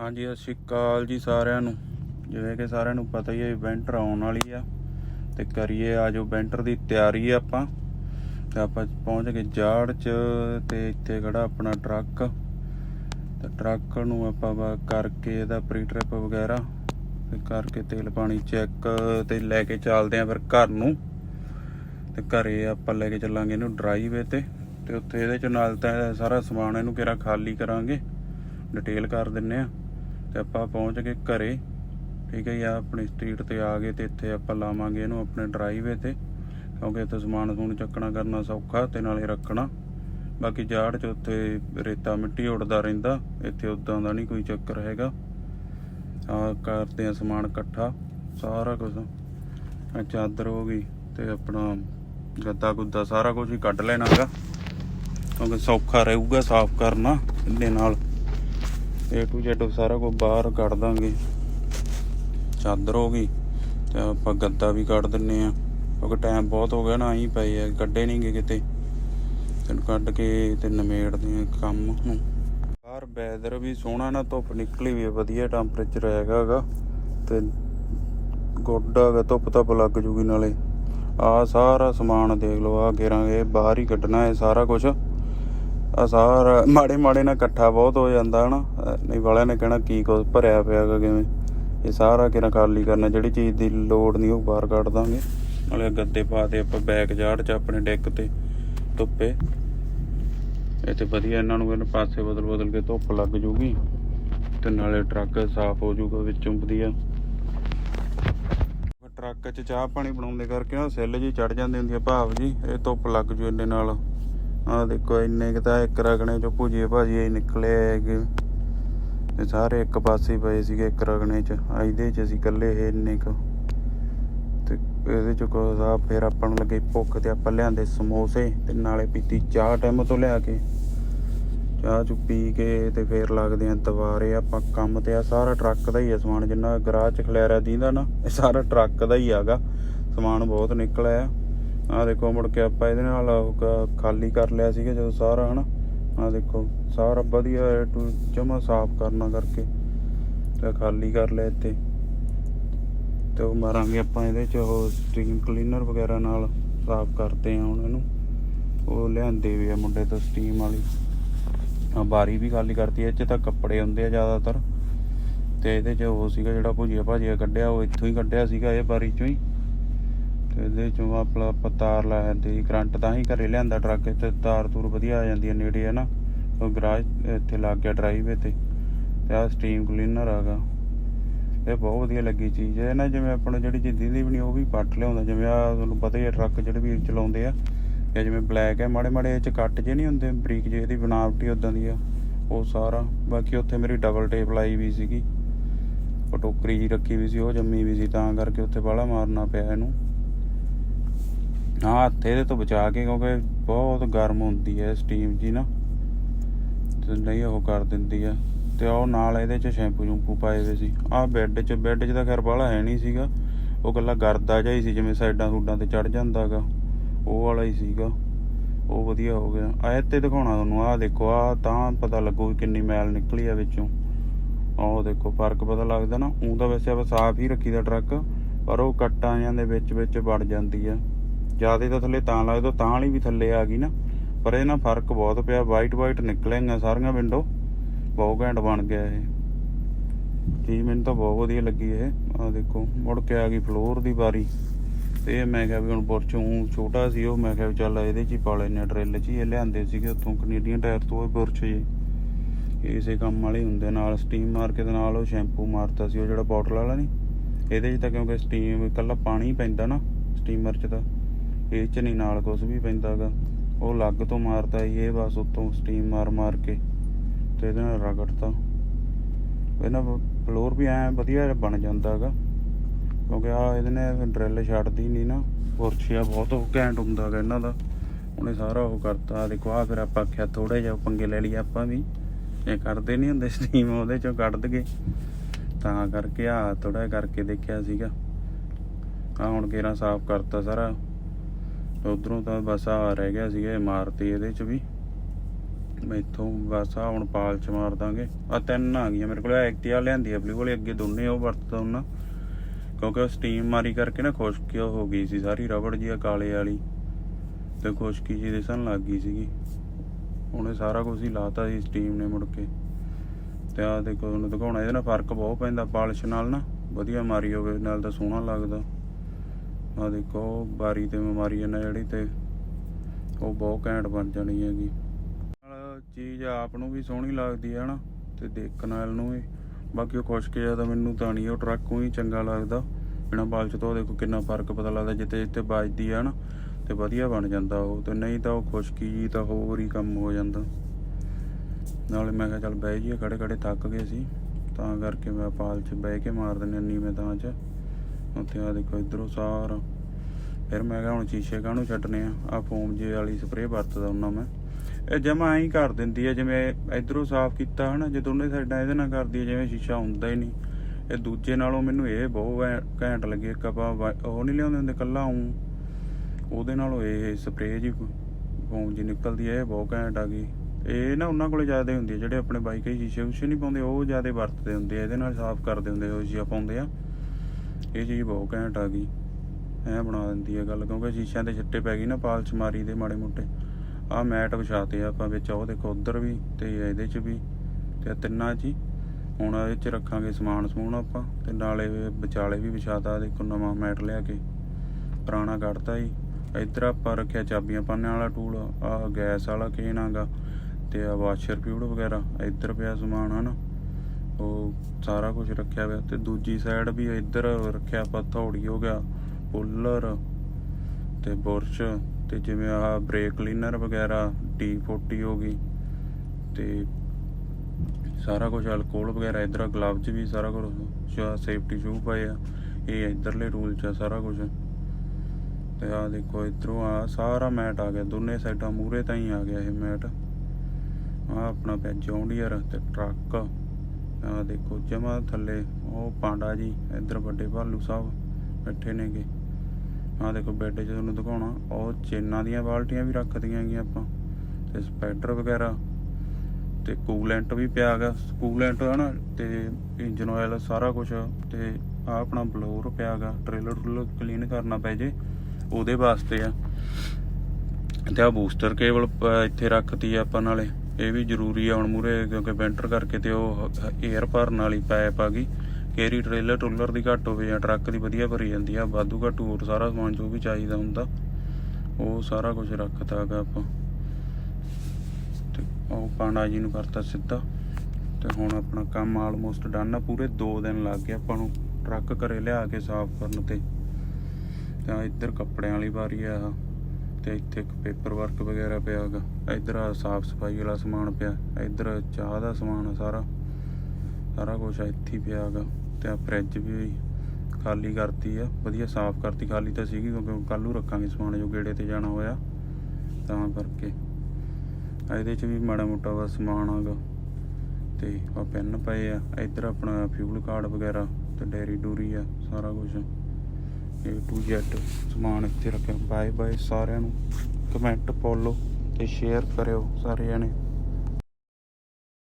ਹਾਂਜੀ, ਸਤਿ ਸ਼੍ਰੀ ਅਕਾਲ ਜੀ ਸਾਰਿਆਂ ਨੂੰ। ਜਿਵੇਂ ਕਿ ਸਾਰਿਆਂ ਨੂੰ ਪਤਾ ਹੀ ਹੈ ਵੈਂਟਰ ਆਉਣ ਵਾਲੀ ਆ ਤੇ ਕਰੀਏ ਆ ਜੋ ਵਿੰਟਰ ਦੀ ਤਿਆਰੀ ਆ ਆਪਾਂ। ਤੇ ਆਪਾਂ ਪਹੁੰਚ ਗਏ ਜਾੜ ਚ ਤੇ ਇੱਥੇ ਖੜਾ ਆਪਣਾ ਟਰੱਕ। ਤੇ ਟਰੱਕ ਨੂੰ ਆਪਾਂ ਕਰਕੇ ਇਹਦਾ ਪ੍ਰੀ ਟ੍ਰਿਪ ਵਗੈਰਾ ਤੇ ਕਰਕੇ ਤੇਲ ਪਾਣੀ ਚੈੱਕ ਤੇ ਲੈ ਕੇ ਚੱਲਦੇ ਆਂ ਫਿਰ ਘਰ ਨੂੰ। ਤੇ ਘਰੇ ਆਪਾਂ ਲੈ ਕੇ ਚੱਲਾਂਗੇ ਇਹਨੂੰ ਡਰਾਈਵੇ ਤੇ। ਤੇ ਉੱਥੇ ਇਹਦੇ ਚ ਨਾਲ ਤਾਂ ਸਾਰਾ ਸਮਾਨ ਇਹਨੂੰ ਕਿਹੜਾ ਖਾਲੀ ਕਰਾਂਗੇ ਡਿਟੇਲ ਕਰ ਦਿੰਨੇ ਆ। ਤੇ ਆਪਾਂ ਪਹੁੰਚ ਗਏ ਘਰੇ, ਠੀਕ ਹੈ, ਜੀ ਆਹ ਆਪਣੀ ਸਟਰੀਟ ਤੇ ਆ ਗਏ ਤੇ ਇੱਥੇ ਆਪਾਂ ਲਾਵਾਂਗੇ ਇਹਨੂੰ ਆਪਣੇ ਡਰਾਈਵੇ ਤੇ, ਕਿਉਂਕਿ ਇੱਥੇ ਸਮਾਨ ਸਮੂਨ ਚੱਕਣਾ ਕਰਨਾ ਸੌਖਾ ਤੇ ਨਾਲੇ ਰੱਖਣਾ। ਬਾਕੀ ਜਾੜ ਚ ਉੱਥੇ ਰੇਤਾ ਮਿੱਟੀ ਉੱਡਦਾ ਰਹਿੰਦਾ, ਇੱਥੇ ਉਦਾਂ ਦਾ ਨਹੀਂ ਕੋਈ ਚੱਕਰ ਹੈਗਾ। ਆ ਕਰਦੇ ਆ ਸਮਾਨ ਇਕੱਠਾ, ਸਾਰਾ ਕੁਝ ਆ ਚਾਦਰ ਹੋ ਗਈ ਤੇ ਆਪਣਾ ਗੱਦਾ ਗੁੱਦਾ ਸਾਰਾ ਕੁਝ ਹੀ ਕੱਢ ਲੈਣਾਗਾ, ਕਿਉਂਕਿ ਸੌਖਾ ਰਹੂਗਾ ਸਾਫ਼ ਕਰਨਾ, ਇਹਦੇ ਨਾਲ ਏ ਟੂ ਜ਼ੈਡ ਸਾਰਾ ਕੁਝ ਬਾਹਰ ਕੱਢ ਦਾਂਗੇ। ਚਾਦਰ ਹੋ ਗਈ ਤੇ ਆਪਾਂ ਗੱਦਾ ਵੀ ਕੱਢ ਦਿੰਨੇ ਆ। ਕਿਉਂਕਿ ਟਾਈਮ ਬਹੁਤ ਹੋ ਗਿਆ ਨਾ ਆਈ ਪਏ ਆ ਕੱਢੇ ਨਹੀਂ ਗਏ ਕਿਤੇ। ਤੈਨੂੰ ਕੱਢ ਕੇ ਤੇ ਨਮੇੜਦੇ ਆ ਕੰਮ ਨੂੰ। ਬਾਹਰ ਵੈਦਰ ਵੀ ਸੋਹਣਾ ਨਾ ਧੁੱਪ ਨਿਕਲੀ ਵੀ ਆ, ਵਧੀਆ ਟੈਂਪਰੇਚਰ ਹੈਗਾਗਾ ਤੇ ਗੋਡਾ ਗਾ ਧੁੱਪ ਧੁੱਪ ਲੱਗ ਜੂਗੀ ਨਾਲੇ। ਆ ਸਾਰਾ ਸਮਾਨ ਦੇਖ ਲਓ ਆ ਗੇਰਾਂਗੇ ਬਾਹਰ ਹੀ ਕੱਢਣਾ ਹੈ ਸਾਰਾ ਕੁਝ ਆ ਸਾਰਾ ਮਾੜੇ ਮਾੜੇ ਨਾਲ ਇਕੱਠਾ ਬਹੁਤ ਹੋ ਜਾਂਦਾ ਹਨਾ। ਨਹੀਂ ਵਾਲਿਆਂ ਨੇ ਕਹਿਣਾ ਕੀ ਕੁਝ ਭਰਿਆ ਪਿਆ ਪਿਆਗਾ ਕਿਵੇਂ। ਇਹ ਸਾਰਾ ਕਿਰਾ ਖਾਲੀ ਕਰਨਾ, ਜਿਹੜੀ ਚੀਜ਼ ਦੀ ਲੋੜ ਨਹੀਂ ਉਹ ਬਾਹਰ ਕੱਢ ਦਾਂਗੇ। ਨਾਲੇ ਗੱਦੇ ਪਾ ਦੇ ਆਪਾਂ ਬੈਕ ਜਾੜ ਚ ਆਪਣੇ ਡੈਕ ਤੇ ਧੁੱਪੇ। ਇੱਥੇ ਵਧੀਆ ਇਹਨਾਂ ਨੂੰ ਇਹਨਾਂ ਪਾਸੇ ਬਦਲ ਬਦਲ ਕੇ ਧੁੱਪ ਲੱਗ ਜੂਗੀ। ਤੇ ਨਾਲੇ ਟਰੱਕ ਸਾਫ਼ ਹੋ ਜੂਗਾ ਵਿੱਚੋਂ ਵਧੀਆ ਟਰੱਕ 'ਚ ਚਾਹ ਪਾਣੀ ਬਣਾਉਂਦੇ ਕਰਕੇ ਨਾ ਸੈੱਲ ਜੀ ਚੜ ਜਾਂਦੀ ਹੁੰਦੀ ਆ ਭਾਵ ਜੀ, ਇਹ ਧੁੱਪ ਲੱਗ ਜੂ ਇਹਦੇ ਨਾਲ। ਆਹ ਦੇਖੋ, ਇੰਨੇ ਕਿ ਤਾਂ ਇੱਕ ਰਗਣੇ ਚੋਂ ਭੁਜੀਏ ਭਾਜੀਏ ਨਿਕਲੇ ਹੈਗੇ। ਇਹ ਸਾਰੇ ਇੱਕ ਪਾਸੇ ਪਏ ਸੀਗੇ ਇੱਕ ਰਗਣੇ 'ਚ। ਇਹਦੇ 'ਚ ਅਸੀਂ ਇਕੱਲੇ ਹੈ ਇੰਨੇ ਕੁ। ਤੇ ਇਹਦੇ 'ਚ ਕੋ ਆ ਫਿਰ ਆਪਾਂ ਨੂੰ ਲੱਗੇ ਭੁੱਖ ਤੇ ਆਪਾਂ ਲਿਆਂਦੇ ਸਮੋਸੇ ਤੇ ਨਾਲੇ ਪੀਤੀ ਚਾਹ ਟਾਈਮ ਤੋਂ ਲਿਆ ਕੇ। ਚਾਹ ਚੁ ਪੀ ਕੇ ਤੇ ਫੇਰ ਲੱਗਦੇ ਆ ਦੁਬਾਰੇ ਆਪਾਂ ਕੰਮ ਤੇ। ਆ ਸਾਰਾ ਟਰੱਕ ਦਾ ਹੀ ਆ ਸਮਾਨ, ਜਿੰਨਾ ਗਰਾਜ ਚ ਖਲਿਆਰਾ ਦੀਂਦਾ ਨਾ, ਇਹ ਸਾਰਾ ਟਰੱਕ ਦਾ ਹੀ ਆਗਾ। ਸਮਾਨ ਬਹੁਤ ਨਿਕਲਿਆ। ਆ ਦੇਖੋ ਮੁੜ ਕੇ ਆਪਾਂ ਇਹਦੇ ਨਾਲ ਖਾਲੀ ਕਰ ਲਿਆ ਸੀਗਾ ਜਦੋਂ ਸਾਰਾ, ਹਨਾ? ਆ ਦੇਖੋ, ਸਾਰਾ ਵਧੀਆ ਟੂ ਜਮਾ ਸਾਫ਼ ਕਰਨਾ ਕਰਕੇ। ਤੇ ਖਾਲੀ ਕਰ ਲਿਆ ਇੱਥੇ। ਤੇ ਉਹ ਮਾਰਾਂਗੇ ਆਪਾਂ ਇਹਦੇ ਚ ਉਹ ਸਟੀਮ ਕਲੀਨਰ ਵਗੈਰਾ ਨਾਲ ਸਾਫ਼ ਕਰਦੇ ਆ ਹੁਣ ਇਹਨੂੰ। ਉਹ ਲਿਆਂਦੇ ਵੀ ਆ ਮੁੰਡੇ ਤੋਂ ਸਟੀਮ ਵਾਲੀ। ਆ ਬਾਰੀ ਵੀ ਖਾਲੀ ਕਰਤੀ ਇਹ ਚ ਤਾਂ ਕੱਪੜੇ ਹੁੰਦੇ ਆ ਜ਼ਿਆਦਾਤਰ। ਤੇ ਇਹਦੇ ਚ ਉਹ ਸੀਗਾ ਜਿਹੜਾ ਭੁਜੀਆ ਭਾਜੀਆ ਕੱਢਿਆ, ਉਹ ਇੱਥੋਂ ਹੀ ਕੱਢਿਆ ਸੀਗਾ ਇਹ ਬਾਰੀ ਚੋਂ ਹੀ। ਤੇ ਇਹਦੇ ਚੋਂ ਆਪਣਾ ਆਪਾਂ ਤਾਰ ਲਾ ਜਾਂਦੇ ਕਰੰਟ ਤਾਂ ਹੀ ਘਰੇ ਲਿਆਂਦਾ ਟਰੱਕ ਤੇ ਤਾਰ ਤੂਰ ਵਧੀਆ ਆ ਜਾਂਦੀ ਹੈ ਨੇੜੇ ਹੈ ਨਾ ਉਹ ਗਰਾਜ ਇੱਥੇ ਲੱਗ ਗਿਆ ਡਰਾਈਵੇ ਤੇ ਤੇ ਆ ਸਟੀਮ ਕਲੀਨਰ ਆਗਾ। ਇਹ ਬਹੁਤ ਵਧੀਆ ਲੱਗੀ ਚੀਜ਼ ਹੈ ਨਾ ਜਿਵੇਂ ਆਪਾਂ ਜਿਹੜੀ ਜਿੱਦੀ ਦੀ ਵੀ ਨਹੀਂ, ਉਹ ਵੀ ਪੱਟ ਲਿਆਉਂਦਾ, ਜਿਵੇਂ ਆ ਤੁਹਾਨੂੰ ਪਤਾ ਹੀ ਹੈ ਟਰੱਕ ਜਿਹੜੇ ਵੀ ਚਲਾਉਂਦੇ ਆ, ਜਾਂ ਜਿਵੇਂ ਬਲੈਕ ਹੈ ਮਾੜੇ ਮਾੜੇ ਇਹ ਚ ਕੱਟ ਜੇ ਨਹੀਂ ਹੁੰਦੇ, ਬਰੀਕ ਜੇ ਇਹਦੀ ਬਣਾਵਟੀ ਉਦਾਂ ਦੀ ਆ, ਉਹ ਸਾਰਾ। ਬਾਕੀ ਉੱਥੇ ਮੇਰੀ ਡਬਲ ਟੇਪ ਲਾਈ ਵੀ ਸੀਗੀ, ਉਹ ਟੋਕਰੀ ਜੀ ਰੱਖੀ ਵੀ ਸੀ, ਉਹ ਜੰਮੀ ਵੀ ਸੀ, ਤਾਂ ਕਰਕੇ ਉੱਥੇ ਬਾਹਲਾ ਮਾਰਨਾ ਪਿਆ ਇਹਨੂੰ। ਹਾਂ ਹੱਥ ਇਹਦੇ ਤੋਂ ਬਚਾ ਕੇ, ਕਿਉਂਕਿ ਬਹੁਤ ਗਰਮ ਹੁੰਦੀ ਹੈ ਸਟੀਮ ਜੀ ਨਾ। ਤੇ ਨਹੀਂ ਉਹ ਕਰ ਦਿੰਦੀ ਆ। ਤੇ ਉਹ ਨਾਲ ਇਹਦੇ ਚ ਸ਼ੈਂਪੂ ਸ਼ੂੰਪੂ ਪਾਏ ਹੋਏ ਸੀ। ਆਹ ਬੈੱਡ 'ਚ ਬੈੱਡ 'ਚ ਤਾਂ ਖੈਰ ਬਾਹਲਾ ਹੈ ਨਹੀਂ ਸੀਗਾ। ਉਹ ਗੱਲਾ ਗਰਦਾ ਜਿਹਾ ਹੀ ਸੀ, ਜਿਵੇਂ ਸਾਈਡਾਂ ਸੂਡਾਂ ਤੇ ਚੜ ਜਾਂਦਾਗਾ ਉਹ ਵਾਲਾ ਹੀ ਸੀਗਾ। ਉਹ ਵਧੀਆ ਹੋ ਗਿਆ। ਆ ਇੱਥੇ ਦਿਖਾਉਣਾ ਤੁਹਾਨੂੰ। ਆਹ ਦੇਖੋ, ਆਹ ਤਾਂ ਪਤਾ ਲੱਗੂ ਵੀ ਕਿੰਨੀ ਮੈਲ ਨਿਕਲੀ ਆ ਵਿੱਚੋਂ। ਆਹ ਦੇਖੋ, ਫ਼ਰਕ ਪਤਾ ਲੱਗਦਾ ਨਾ। ਉਹ ਤਾਂ ਵੈਸੇ ਆਪਾਂ ਸਾਫ਼ ਹੀ ਰੱਖੀਦਾ ਟਰੱਕ, ਪਰ ਉਹ ਕੱਟਾਂ ਜਾਂ ਦੇ ਵਿੱਚ ਵਿੱਚ ਵੜ ਜਾਂਦੀ ਆ। ਜ਼ਿਆਦਾ ਤਾਂ ਥੱਲੇ ਤਾਂ ਲੱਗਦਾ ਤਾਂ ਵਾਲੀ ਵੀ ਥੱਲੇ ਆ ਗਈ ਨਾ। ਪਰ ਇਹ ਨਾ ਫ਼ਰਕ ਬਹੁਤ ਪਿਆ ਵਾਈਟ ਵਾਈਟ ਨਿਕਲੇਂਗਾ ਸਾਰੀਆਂ ਵਿੰਡੋ ਬਹੁਤ ਘੈਂਟ ਬਣ ਗਿਆ ਇਹ। ਜੀ, ਮੈਨੂੰ ਤਾਂ ਬਹੁਤ ਵਧੀਆ ਲੱਗੀ ਇਹ। ਆ ਦੇਖੋ, ਮੁੜ ਕੇ ਆ ਗਈ ਫਲੋਰ ਦੀ ਵਾਰੀ। ਤੇ ਇਹ ਮੈਂ ਕਿਹਾ ਵੀ ਹੁਣ ਬੁਰਚ ਛੋਟਾ ਸੀ ਉਹ, ਮੈਂ ਕਿਹਾ ਵੀ ਚੱਲ ਇਹਦੇ ਚ ਹੀ ਪਾ ਲੈਨੇ ਡਰਿੱਲ ਚ ਹੀ। ਇਹ ਲਿਆਂਦੇ ਸੀਗੇ ਉੱਥੋਂ ਕੈਨੇਡੀਅਨ ਟਾਇਰ ਤੋਂ ਉਹ ਬੁਰਚ ਜੀ ਇਸੇ ਕੰਮ ਵਾਲੇ ਹੁੰਦੇ, ਨਾਲ ਸਟੀਮ ਮਾਰ ਕੇ ਦੇ ਨਾਲ ਉਹ ਸ਼ੈਂਪੂ ਮਾਰਤਾ ਸੀ, ਉਹ ਜਿਹੜਾ ਬੋਟਲ ਵਾਲਾ ਨਹੀਂ ਇਹਦੇ ਚ ਤਾਂ ਕਿਉਂਕਿ ਸਟੀਮ ਇਕੱਲਾ ਪਾਣੀ ਪੈਂਦਾ ਨਾ ਸਟੀਮਰ ਚ ਤਾਂ। ਇਹ ਚ ਨਹੀਂ ਨਾਲ ਕੁਝ ਵੀ ਪੈਂਦਾਗਾ। ਉਹ ਲੱਗ ਤੋਂ ਮਾਰਦਾ ਸੀ ਇਹ ਬਸ ਉੱਤੋਂ ਸਟੀਮ ਮਾਰ ਮਾਰ ਕੇ ਤੇ ਇਹਦੇ ਨਾਲ ਰਗੜਤਾ। ਇਹਨਾਂ ਫਲੋਰ ਵੀ ਐ ਵਧੀਆ ਬਣ ਜਾਂਦਾਗਾ। ਕਿਉਂਕਿ ਆ ਇਹਦੇ ਨੇ ਡਰਿੱਲ ਛੱਡਦੀ ਨਹੀਂ ਨਾ ਪੁਰਛਿਆ ਬਹੁਤ ਉਹ ਘੈਂਟ ਹੁੰਦਾਗਾ ਇਹਨਾਂ ਦਾ। ਉਹਨੇ ਸਾਰਾ ਉਹ ਕਰਤਾ ਦੇਖੋ ਆ ਫਿਰ ਆਪਾਂ ਆਖਿਆ ਥੋੜੇ ਜਿਹਾ ਪੰਗੇ ਲੈ ਲਈ ਆਪਾਂ ਵੀ। ਇਹ ਕਰਦੇ ਨਹੀਂ ਹੁੰਦੇ ਸਟੀਮ ਉਹਦੇ ਚੋਂ ਕੱਢ ਦਗੇ ਤਾਂ ਕਰਕੇ ਆ ਥੋੜਾ ਕਰਕੇ ਦੇਖਿਆ ਸੀਗਾ। ਆ ਹੁਣ ਕੇਰਾ ਸਾਫ਼ ਕਰਤਾ ਸਾਰਾ। ਉਧਰੋਂ ਤਾਂ ਬਸ ਆ ਰਹਿ ਗਿਆ ਸੀਗਾ ਇਮਾਰਤੀ ਇਹਦੇ ਚ ਵੀ। ਮੈਂ ਇੱਥੋਂ ਬਸ ਆ, ਹੁਣ ਪਾਲਚ ਮਾਰ ਦਾਂਗੇ। ਆ ਤਿੰਨ ਆ ਗਈਆਂ ਮੇਰੇ ਕੋਲ ਐਕਟਿਵਾ ਲਿਆਂਦੀ ਆ ਬਲੂ ਵਾਲੀ ਅੱਗੇ ਦੋਨੇ ਉਹ ਵਰਤਦਾ ਉਹਨਾਂ ਕਿਉਂਕਿ ਉਹ ਸਟੀਮ ਮਾਰੀ ਕਰਕੇ ਨਾ ਖੁਸ਼ਕੀ ਉਹ ਹੋ ਗਈ ਸੀ, ਸਾਰੀ ਰਬੜ ਜੀ ਆ, ਕਾਲੇ ਵਾਲੀ। ਤੇ ਖੁਸ਼ਕੀ ਜੀ ਦਿਸਣ ਲੱਗ ਗਈ ਸੀਗੀ। ਉਹਨੇ ਸਾਰਾ ਕੁਝ ਹੀ ਲਾਤਾ ਸੀ ਸਟੀਮ ਨੇ ਮੁੜ ਕੇ। ਤੇ ਆ ਦੇਖੋ, ਉਹਨੂੰ ਦਿਖਾਉਣਾ, ਇਹਦੇ ਨਾਲ ਫ਼ਰਕ ਬਹੁਤ ਪੈਂਦਾ ਪਾਲਿਸ਼ ਨਾਲ ਨਾ। ਵਧੀਆ ਮਾਰੀ ਹੋਵੇ, ਨਾਲ ਤਾਂ ਸੋਹਣਾ ਲੱਗਦਾ। ਆ ਦੇਖੋ, ਬਾਰੀ ਤੇ ਮਾਰੀ ਇਹਨਾਂ ਜਿਹੜੀ ਤੇ ਉਹ ਬਹੁਤ ਘੈਂਟ ਬਣ ਜਾਣੀ ਹੈਗੀ। ਨਾਲ ਚੀਜ਼ ਆਪ ਨੂੰ ਵੀ ਸੋਹਣੀ ਲੱਗਦੀ ਹੈ ਨਾ, ਤੇ ਦੇਖਣ ਵਾਲ ਨੂੰ ਵੀ। ਬਾਕੀ ਉਹ ਖੁਸ਼ ਕੇ ਜ਼ਿਆਦਾ ਮੈਨੂੰ ਤਾਂ ਨਹੀਂ, ਉਹ ਟਰੱਕ ਨੂੰ ਹੀ ਚੰਗਾ ਲੱਗਦਾ। ਬਿਨਾ ਪਾਲਿਸ਼ ਤੋਂ ਦੇਖੋ ਕਿੰਨਾ ਫ਼ਰਕ ਪਤਾ ਲੱਗਦਾ ਜਿੱਤੇ ਜਿੱਤੇ ਵੱਜਦੀ ਹੈ ਨਾ, ਤੇ ਵਧੀਆ ਬਣ ਜਾਂਦਾ ਉਹ। ਤੇ ਨਹੀਂ ਤਾਂ ਉਹ ਖੁਸ਼ਕੀ ਜੀ ਤਾਂ ਹੋਰ ਹੀ ਕੰਮ ਹੋ ਜਾਂਦਾ। ਨਾਲੇ ਮੈਂ ਕਿਹਾ ਚੱਲ ਬਹਿ ਜੀਏ ਖੜੇ ਖੜੇ ਥੱਕ ਗਏ ਸੀ। ਤਾਂ ਕਰਕੇ ਮੈਂ ਪਾਲ ਚ ਬਹਿ ਕੇ ਮਾਰ ਦਿੰਦੇ ਨੀਵੇਂ ਤਾਂ ਚ ਉੱਥੇ ਆ ਦੇਖੋ ਇਧਰੋਂ ਸਾਰਾ। ਫਿਰ ਮੈਂ ਕਿਹਾ ਹੁਣ ਸ਼ੀਸ਼ੇ ਕਾਹਨੂੰ ਛੱਡਨੇ ਆ? ਆ ਫੋਮ ਜੇ ਵਾਲੀ ਸਪਰੇਅ ਵਰਤਦਾ ਉਹਨਾਂ ਮੈਂ। ਇਹ ਜਮਾ ਐਂ ਹੀ ਕਰ ਦਿੰਦੀ ਹੈ ਜਿਵੇਂ ਇਧਰੋਂ ਸਾਫ਼ ਕੀਤਾ ਹਨਾ ਜੇ ਦੋਨੇ ਸਾਈਡਾਂ ਇਹਦੇ ਨਾਲ ਕਰਦੀ ਹੈ ਜਿਵੇਂ ਸ਼ੀਸ਼ਾ ਹੁੰਦਾ ਹੀ ਨਹੀਂ। ਇਹ ਦੂਜੇ ਨਾਲੋਂ ਮੈਨੂੰ ਇਹ ਬਹੁਤ ਘੈਂ- ਘੈਂਟ ਲੱਗੀ, ਇੱਕ ਆਪਾਂ ਉਹ ਨਹੀਂ ਲਿਆਉਂਦੇ ਹੁੰਦੇ ਕੱਲਾ ਉਂ। ਉਹਦੇ ਨਾਲੋਂ ਇਹ ਸਪਰੇਅ ਜੀ ਫੋਮ ਜੀ ਨਿਕਲਦੀ ਹੈ ਇਹ ਬਹੁਤ ਘੈਂਟ ਆ ਗਈ। ਇਹ ਨਾ ਉਹਨਾਂ ਕੋਲੇ ਜ਼ਿਆਦਾ ਹੁੰਦੀ ਹੈ ਜਿਹੜੇ ਆਪਣੇ ਬਾਈਕ ਹੀ ਸ਼ੀਸ਼ੇ ਉਸ਼ੇ ਨਹੀਂ ਪਾਉਂਦੇ, ਉਹ ਜ਼ਿਆਦਾ ਵਰਤਦੇ ਹੁੰਦੇ ਆ, ਇਹਦੇ ਨਾਲ ਸਾਫ਼ ਕਰਦੇ ਹੁੰਦੇ ਉਹ ਸ਼ੀਸ਼ਾ ਪਾਉਂਦੇ ਆ। ਇਹ ਚੀਜ਼ ਬਹੁਤ ਘੈਂਟ ਆ ਗਈ। ਐ ਬਣਾ ਦਿੰਦੀ ਹੈ ਗੱਲ, ਕਿਉਂਕਿ ਸ਼ੀਸ਼ਿਆਂ ਦੇ ਛਿੱਟੇ ਪੈ ਗਈ ਨਾ ਪਾਲਚ ਮਾਰੀ ਦੇ ਮਾੜੇ ਮੋਟੇ। ਆ ਮੈਟ ਵਿਛਾਤੇ ਆਪਾਂ ਵਿੱਚ ਉਹ ਦੇਖੋ ਉਧਰ ਵੀ ਤੇ ਇਹਦੇ 'ਚ ਵੀ। ਤੇ ਤਿੰਨਾਂ 'ਚ ਹੀ। ਹੁਣ ਇਹਦੇ 'ਚ ਰੱਖਾਂਗੇ ਸਮਾਨ ਸਮੂਨ ਆਪਾਂ, ਤੇ ਨਾਲੇ ਵਿਚਾਲੇ ਵੀ ਵਿਛਾਤਾ ਦੇਖੋ ਨਵਾਂ ਮੈਟ ਲਿਆ ਕੇ। ਪੁਰਾਣਾ ਕੱਢਤਾ ਜੀ। ਇੱਧਰ ਆਪਾਂ ਰੱਖਿਆ ਚਾਬੀਆਂ ਪਾਣੇ ਵਾਲਾ ਟੂਲ ਆ ਗੈਸ ਵਾਲਾ ਕੇਨ ਆਗਾ, ਤੇ ਆ ਵਾਸ਼ਰ ਪਿਊਡ ਵਗੈਰਾ, ਇੱਧਰ ਪਿਆ ਸਮਾਨ, ਹਨ। ਉਹ ਸਾਰਾ ਕੁਝ ਰੱਖਿਆ ਹੋਇਆ ਤੇ ਦੂਜੀ ਸਾਈਡ ਵੀ ਇੱਧਰ ਰੱਖਿਆ, ਆਪਾਂ ਹਥੌੜੀ ਹੋ ਗਿਆ ਪੁੱਲਰ ਤੇ ਬੁਰਸ਼ ਤੇ ਜਿਵੇਂ ਆਹ ਬ੍ਰੇਕ ਕਲੀਨਰ ਵਗੈਰਾ ਟੀ40 ਹੋ ਗਈ ਤੇ ਸਾਰਾ ਕੁਝ ਅਲਕੋਹਲ ਵਗੈਰਾ, ਇਧਰ ਗਲਵਜ਼ ਵੀ ਸਾਰਾ ਕੁਝ ਸੇਫਟੀ ਸ਼ੂ ਪਏ ਆ, ਇਹ ਇਧਰਲੇ ਰੂਲ ਚ ਆ ਸਾਰਾ ਕੁਝ ਤੇ ਆ ਦੇਖੋ ਇਧਰੋਂ ਆ ਸਾਰਾ ਮੈਟ ਆ ਗਿਆ, ਦੋਨੇ ਸਾਈਡਾਂ ਮੂਰੇ ਤਾਂ ਹੀ ਆ ਗਿਆ ਇਹ ਮੈਟ ਆ ਆਪਣਾ ਪੈ ਜੌਂਡੀਅਰ ਤੇ ਟਰੱਕ। ਆ ਦੇਖੋ, ਜਮਾ ਥੱਲੇ, ਉਹ ਪਾਂਡਾ ਜੀ, ਇੱਧਰ ਵੱਡੇ ਭਾਲੂ ਸਾਹਿਬ ਬੈਠੇ ਨੇਗੇ। ਆ ਦੇਖੋ, ਬੈੱਡ 'ਚ ਤੁਹਾਨੂੰ ਦਿਖਾਉਣਾ, ਉਹ ਚੇਨਾਂ ਦੀਆਂ ਬਾਲਟੀਆਂ ਵੀ ਰੱਖਦੀਆਂ ਹੈਗੀਆਂ ਆਪਾਂ, ਤੇ ਸਪੈਡਰ ਵਗੈਰਾ, ਤੇ ਕੂਲੈਂਟ ਵੀ ਪਿਆ ਗਾ ਕੂਲੈਂਟ ਹਨਾ ਤੇ ਇੰਜਨ ਆਇਲ ਸਾਰਾ ਕੁਝ ਤੇ ਆ ਆਪਣਾ ਬਲੋਰ ਪਿਆ ਗਾ ਟ੍ਰੇਲਰ ਟ੍ਰੂਲਰ ਕਲੀਨ ਕਰਨਾ ਪੈ ਜੇ, ਉਹਦੇ ਵਾਸਤੇ ਆ। ਤੇ ਆ ਬੂਸਟਰ ਕੇਬਲ ਇੱਥੇ ਰੱਖਤੀ ਆ ਆਪਾਂ ਨਾਲੇ। ਇਹ ਵੀ ਜ਼ਰੂਰੀ ਆ ਹੁਣ ਮੂਰੇ ਕਿਉਂਕਿ ਵਿੰਟਰ ਕਰਕੇ ਤੇ ਉਹ 에ਅਰ ਭਰਨ ਵਾਲੀ ਪਾਈਪ ਆ ਗਈ। ਕੇਰੀ ਟ੍ਰੇਲਰ, ਟਰੂਲਰ ਦੀ ਘੱਟ ਹੋਵੇ ਜਾਂ ਟਰੱਕ ਦੀ ਵਧੀਆ ਭਰੀ ਜਾਂਦੀ ਆ, ਵਾਧੂ ਘੱਟ ਹੋਰ ਸਾਰਾ ਸਮਾਨ ਜੋ ਵੀ ਚਾਹੀਦਾ ਹੁੰਦਾ, ਉਹ ਸਾਰਾ ਕੁਝ ਰੱਖਤਾ ਹੈਗਾ ਆਪਾਂ। ਤੇ ਉਹ ਪਾਂਡਾ ਜੀ ਨੂੰ ਕਰਤਾ ਸਿੱਧਾ। ਤੇ ਹੁਣ ਆਪਣਾ ਕੰਮ ਆਲਮੋਸਟ ਡਨ ਆ, ਪੂਰੇ 2 ਦਿਨ ਲੱਗ ਗਏ ਆਪਾਂ ਨੂੰ। ਟਰੱਕ ਘਰੇ ਲਿਆ ਕੇ ਸਾਫ਼ ਕਰਨ ਤੇ। ਤਾਂ ਇੱਧਰ ਕੱਪੜਿਆਂ ਵਾਲੀ ਵਾਰੀ ਆ ਤੇ ਇੱਥੇ ਇੱਕ ਪੇਪਰ ਵਰਕ ਵਗੈਰਾ ਪਿਆ ਹੈਗਾ। ਇੱਧਰ ਆ ਸਾਫ਼ ਸਫ਼ਾਈ ਵਾਲਾ ਸਮਾਨ ਪਿਆ, ਇੱਧਰ ਚਾਹ ਦਾ ਸਮਾਨ ਆ ਸਾਰਾ। ਸਾਰਾ ਕੁਝ ਇੱਥੇ ਪਿਆ ਹੈਗਾ ਤੇ ਆ ਫ੍ਰਿਜ ਵੀ ਖਾਲੀ ਕਰਤੀ ਆ। ਵਧੀਆ ਸਾਫ਼ ਕਰਤੀ, ਖਾਲੀ ਤਾਂ ਸੀਗੀ ਕਿਉਂਕਿ ਕੱਲ ਨੂੰ ਰੱਖਾਂਗੇ ਸਮਾਨ ਜੋ ਗੇੜੇ ਤੇ ਜਾਣਾ ਹੋਇਆ, ਤਾਂ ਕਰਕੇ। ਇਹਦੇ ਚ ਵੀ ਮਾੜਾ ਮੋਟਾ ਵਾ ਸਮਾਨ ਆਗਾ ਤੇ ਆ ਪੈਨ ਪਏ ਆ, ਇੱਧਰ ਆਪਣਾ ਫਿਊਲ ਕਾਰਡ ਵਗੈਰਾ ਤੇ ਡੈਰੀ ਡੂਰੀ ਆ, ਸਾਰਾ ਕੁਝ A to Z ਸਮਾਨ ਇੱਥੇ ਰੱਖਿਆ। ਬਾਏ ਬਾਏ ਸਾਰਿਆਂ ਨੂੰ। ਕਮੈਂਟ ਫੋਲੋ ਤੇ ਸ਼ੇਅਰ ਕਰਿਓ ਸਾਰੇ ਜਣੇ